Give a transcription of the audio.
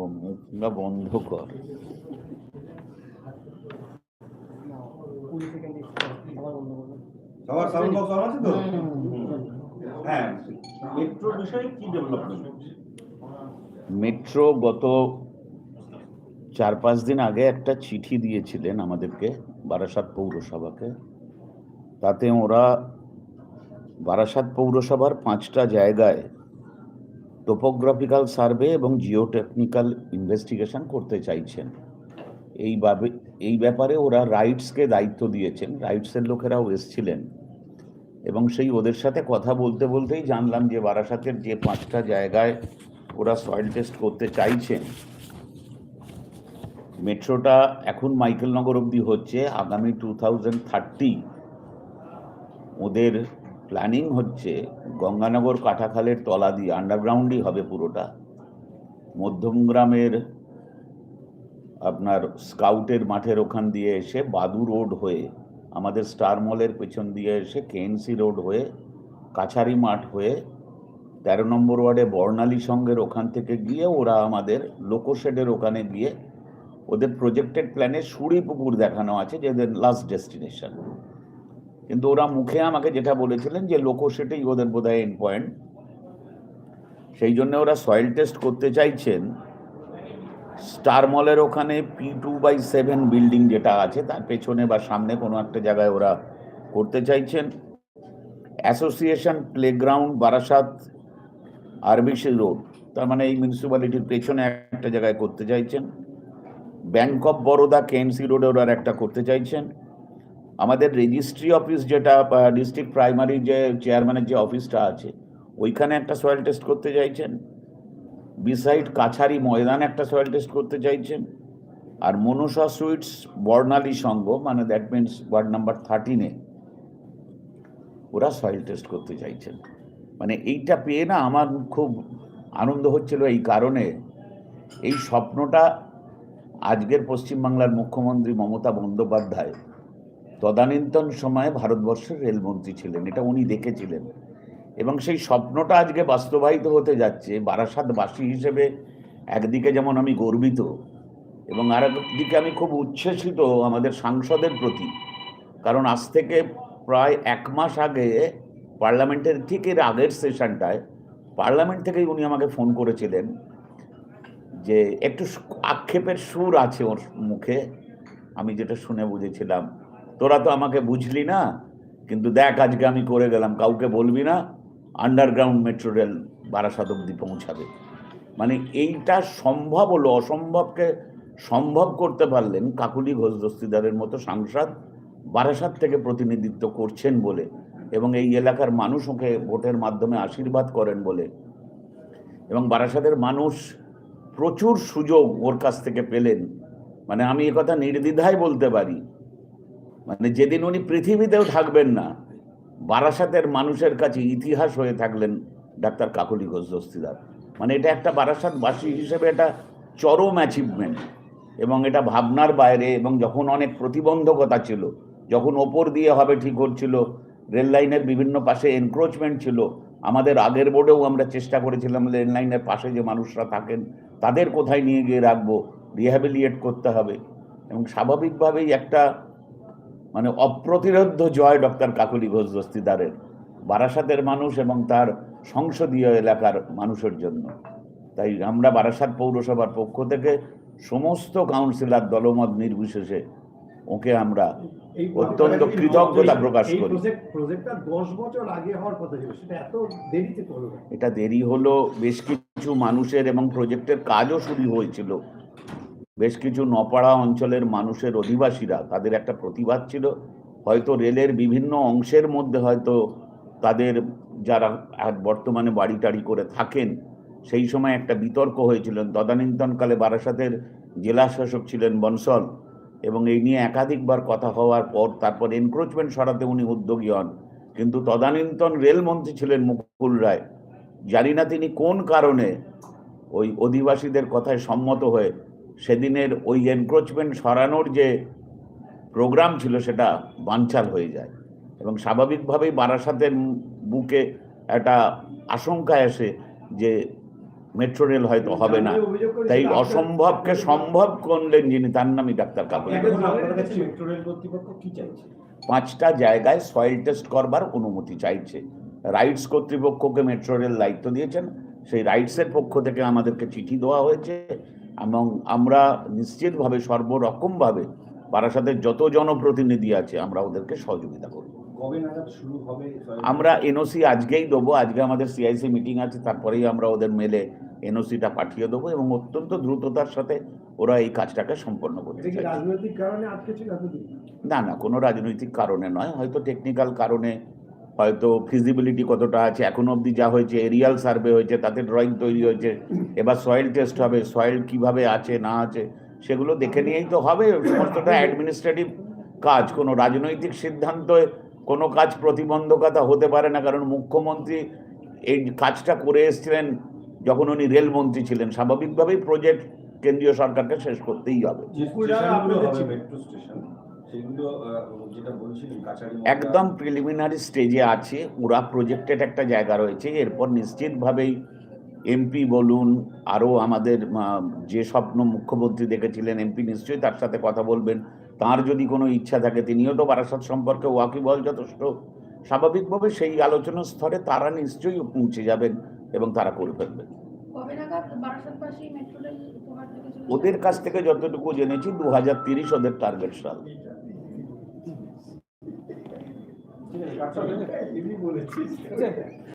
ও মুখটা বন্ধ কর। হ্যাঁ মেট্রো বিষয়ে কি ডেভেলপমেন্ট মেট্রো গত চার পাঁচ দিন আগে একটা চিঠি দিয়েছিলেন আমাদেরকে বারাসাত পৌরসভাকে। তাতে ওরা বারাসাত পৌরসভার পাঁচটা জায়গায় টোপোগ্রাফিক্যাল সার্ভে এবং জিওটেকনিক্যাল ইনভেস্টিগেশন করতে চাইছেন। এইভাবে এই ব্যাপারে ওরা রাইটসকে দায়িত্ব দিয়েছেন। রাইটসের লোকেরাও এসছিলেন এবং সেই ওদের সাথে কথা বলতে বলতেই জানলাম যে বারাসাতের যে পাঁচটা জায়গায় ওরা সয়েল টেস্ট করতে চাইছেন, মেট্রোটা এখন মাইকেলনগর অবধি হচ্ছে। আগামী টু থাউজেন্ড থার্টি ওদের প্ল্যানিং হচ্ছে গঙ্গানগর কাটাখালের তলা দিয়ে আন্ডারগ্রাউন্ডই হবে পুরোটা। মধ্যমগ্রামের আপনার স্কাউটের মাঠের ওখান দিয়ে এসে বাদু রোড হয়ে, আমাদের স্টার মলের পেছন দিয়ে এসে কেএনসি রোড হয়ে, কাছারি মাঠ হয়ে, তেরো নম্বর ওয়ার্ডে বর্ণালী সঙ্গের ওখান থেকে গিয়ে ওরা আমাদের লোকোশেডের ওখানে গিয়ে ওদের প্রজেক্টেড প্ল্যানে সুড়ি পুকুর দেখানো আছে, যেদের লাস্ট ডেস্টিনেশন কিন্তু ওরা মুখে আমাকে যেটা বলেছিলেন যে লোকোশেটেই ওদের বোধহয় এন্ড পয়েন্ট সেই জন্য ওরা সয়েল টেস্ট করতে চাইছেন। স্টার মলের ওখানে P two by seven building যেটা আছে, তার পেছনে বা সামনে কোনো একটা জায়গায় ওরা করতে চাইছেন। Association playground Barasat RBC road তার মানে এই মিউনিসিপ্যালিটির পেছনে একটা জায়গায় করতে চাইছেন। ব্যাংক অফ বরোদা কেএমসি রোডে ওরা একটা করতে চাইছেন। আমাদের রেজিস্ট্রি অফিস যেটা ডিস্ট্রিক্ট প্রাইমারি যে চেয়ারম্যানের যে অফিসটা আছে, ওইখানে একটা সয়েল টেস্ট করতে চাইছেন। বিসাইড কাছারি ময়দান একটা সয়েল টেস্ট করতে চাইছেন। আর মনসা সুইটস বর্ণালী সংঘ মানে দ্যাট মিনস ওয়ার্ড নাম্বার থার্টিনে ওরা সয়েল টেস্ট করতে চাইছেন। মানে এইটা পেয়ে না আমার খুব আনন্দ হচ্ছিল এই কারণে। এই স্বপ্নটা আজকের পশ্চিমবাংলার মুখ্যমন্ত্রী মমতা বন্দ্যোপাধ্যায় তদানীন্তন সময়ে ভারতবর্ষের রেলমন্ত্রী ছিলেন, এটা উনি দেখেছিলেন। এবং সেই স্বপ্নটা আজকে বাস্তবায়িত হতে যাচ্ছে, বারাসাতবাসী হিসেবে একদিকে যেমন আমি গর্বিত এবং আর একদিকে আমি খুব উচ্ছ্বসিত আমাদের সাংসদের প্রতি। কারণ আজ থেকে প্রায় এক মাস আগে পার্লামেন্টের ঠিক এর আগের সেশনটায় পার্লামেন্ট থেকেই উনি আমাকে ফোন করেছিলেন যে একটু আক্ষেপের সুর আছে ওর মুখে, আমি যেটা শুনে বুঝেছিলাম। তোরা তো আমাকে বুঝলি না, কিন্তু দেখ আজকে আমি করে গেলাম, কাউকে বলবি না আন্ডারগ্রাউন্ড মেট্রো রেল বারাসাত অব্দি পৌঁছাবে। মানে এইটা সম্ভব হলো, অসম্ভবকে সম্ভব করতে পারলেন কাকুলি ঘোষ দস্তিদারের মতো সাংসদ, বারাসাত থেকে প্রতিনিধিত্ব করছেন বলে এবং এই এলাকার মানুষ ওকে ভোটের মাধ্যমে আশীর্বাদ করেন বলে। এবং বারাসাতের মানুষ প্রচুর সুযোগ ওর কাছ থেকে পেলেন। মানে আমি কথা নির্দ্বিধায় বলতে পারি। মানে যেদিন উনি পৃথিবীতেও থাকবেন না, বারাসাতের মানুষের কাছে ইতিহাস হয়ে থাকলেন ডাক্তার কাকলি ঘোষ দস্তিদার। মানে এটা একটা বারাসাতবাসী হিসেবে এটা চরম অ্যাচিভমেন্ট এবং এটা ভাবনার বাইরে এবং যখন অনেক প্রতিবন্ধকতা ছিল, যখন ওপর দিয়ে হবে ঠিক হচ্ছিল রেল লাইনের বিভিন্ন পাশে এনক্রোচমেন্ট ছিল, আমাদের আগের বোর্ডেও আমরা চেষ্টা করেছিলাম রেল লাইনের পাশে যে মানুষরা থাকেন, তাদের কোথায় নিয়ে গিয়ে রাখব রিহ্যাবিলিয়েট করতে হবে। এবং স্বাভাবিকভাবেই একটা মানে অপ্রতিরোধ্য জয় ডক্টর কাকুলি ঘোষ দস্তিদারের বারাসাতের মানুষ এবং তার সংসদীয় এলাকার মানুষের জন্য। তাই আমরা বারাসাত পৌরসভার পক্ষ থেকে সমস্ত কাউন্সিলর দলমত নির্বিশেষে ওকে আমরা অত্যন্ত কৃতজ্ঞতা প্রকাশ করি। এটা দেরি হলো বেশ কিছু মানুষের এবং প্রজেক্টের কাজও শুরু হয়েছিল। বেশ কিছু নপাড়া অঞ্চলের মানুষের অধিবাসীরা, তাদের একটা প্রতিবাদ ছিল। হয়তো রেলের বিভিন্ন অংশের মধ্যে হয়তো তাদের যারা বর্তমানে বাড়ি টাড়ি করে থাকেন, সেই সময় একটা বিতর্ক হয়েছিল। তদানীন্তনকালে বারাসাতের জেলা শাসক ছিলেন বনসল এবং এই নিয়ে একাধিকবার কথা হওয়ার পর তারপর এনক্রোচমেন্ট সরাতে উনি উদ্যোগী হন। কিন্তু তদানীন্তন রেলমন্ত্রী ছিলেন মুকুল রায়। জানি না তিনি কোন কারণে ওই অধিবাসীদের কথায় সম্মত হয়ে সেদিনের ওই এনক্রোচমেন্ট সরানোর যে প্রোগ্রাম ছিল সেটা বানচাল হয়ে যায়। এবং স্বাভাবিকভাবেই বারাসাতের বুকে একটা আশঙ্কা আসে যে মেট্রো রেল হয়তো হবে না। তাই অসম্ভবকে সম্ভব করলেন যিনি তার নামই ডাক্তার কাকুলি। এখন আপনার কাছে মেট্রো রেল কর্তৃপক্ষ কি চাইছে? পাঁচটা জায়গায় সয়েল টেস্ট করবার অনুমতি চাইছে। রাইটস কর্তৃপক্ষকে মেট্রো রেল দায়িত্ব দিয়েছেন। সেই রাইটসের পক্ষ থেকে আমাদেরকে চিঠি দেওয়া হয়েছে। এবং আমরা নিশ্চিতভাবে সর্বরকমভাবে বারাসাতের যত জনপ্রতিনিধি আছে আমরা ওদেরকে সহযোগিতা করব। আমরা এনওসি আজকেই দেবো আজকে আমাদের সিআইসি মিটিং আছে তারপরেই আমরা ওদের মেলে এনওসিটা পাঠিয়ে দেবো এবং অত্যন্ত দ্রুততার সাথে ওরা এই কাজটাকে সম্পন্ন করতে চাইছে। না না কোনো রাজনৈতিক কারণে নয় হয়তো টেকনিক্যাল কারণে হয়তো ফিজিবিলিটি কতটা আছে, এখনও অবধি যা হয়েছে এরিয়াল সার্ভে হয়েছে, তাতে ড্রয়িং তৈরি হয়েছে, এবার সয়েল টেস্ট হবে সয়েল কীভাবে আছে, না আছে, সেগুলো দেখে নিয়েই তো হবে, সমস্তটা অ্যাডমিনিস্ট্রেটিভ কাজ, কোনো রাজনৈতিক সিদ্ধান্ত কোনো কাজ প্রতিবন্ধকতা হতে পারে না, কারণ মুখ্যমন্ত্রী এই কাজটা করে এসেছিলেন যখন উনি রেলমন্ত্রী ছিলেন, স্বাভাবিকভাবেই প্রজেক্ট কেন্দ্রীয় সরকারকে শেষ করতেই হবে। একদম প্রিলিমিনারি স্টেজে আছে। ওরা প্রজেক্টেড একটা জায়গা রয়েছে। এরপর নিশ্চিতভাবেই এমপি বলুন আরও আমাদের যে স্বপ্ন মুখ্যমন্ত্রী দেখেছিলেন এমপি নিশ্চয়ই তার সাথে কথা বলবেন। তার যদি কোনো ইচ্ছা থাকে তিনিও তো বারাসাত সম্পর্কে ওয়াকিবল যথেষ্ট স্বাভাবিকভাবে সেই আলোচনার স্তরে তারা নিশ্চয়ই পৌঁছে যাবেন এবং তারা করে ফেলবেন। ওদের কাছ থেকে যতটুকু জেনেছি দু হাজার তিরিশ ওদের টার্গেট সাল। 他说的那个一米五的机器人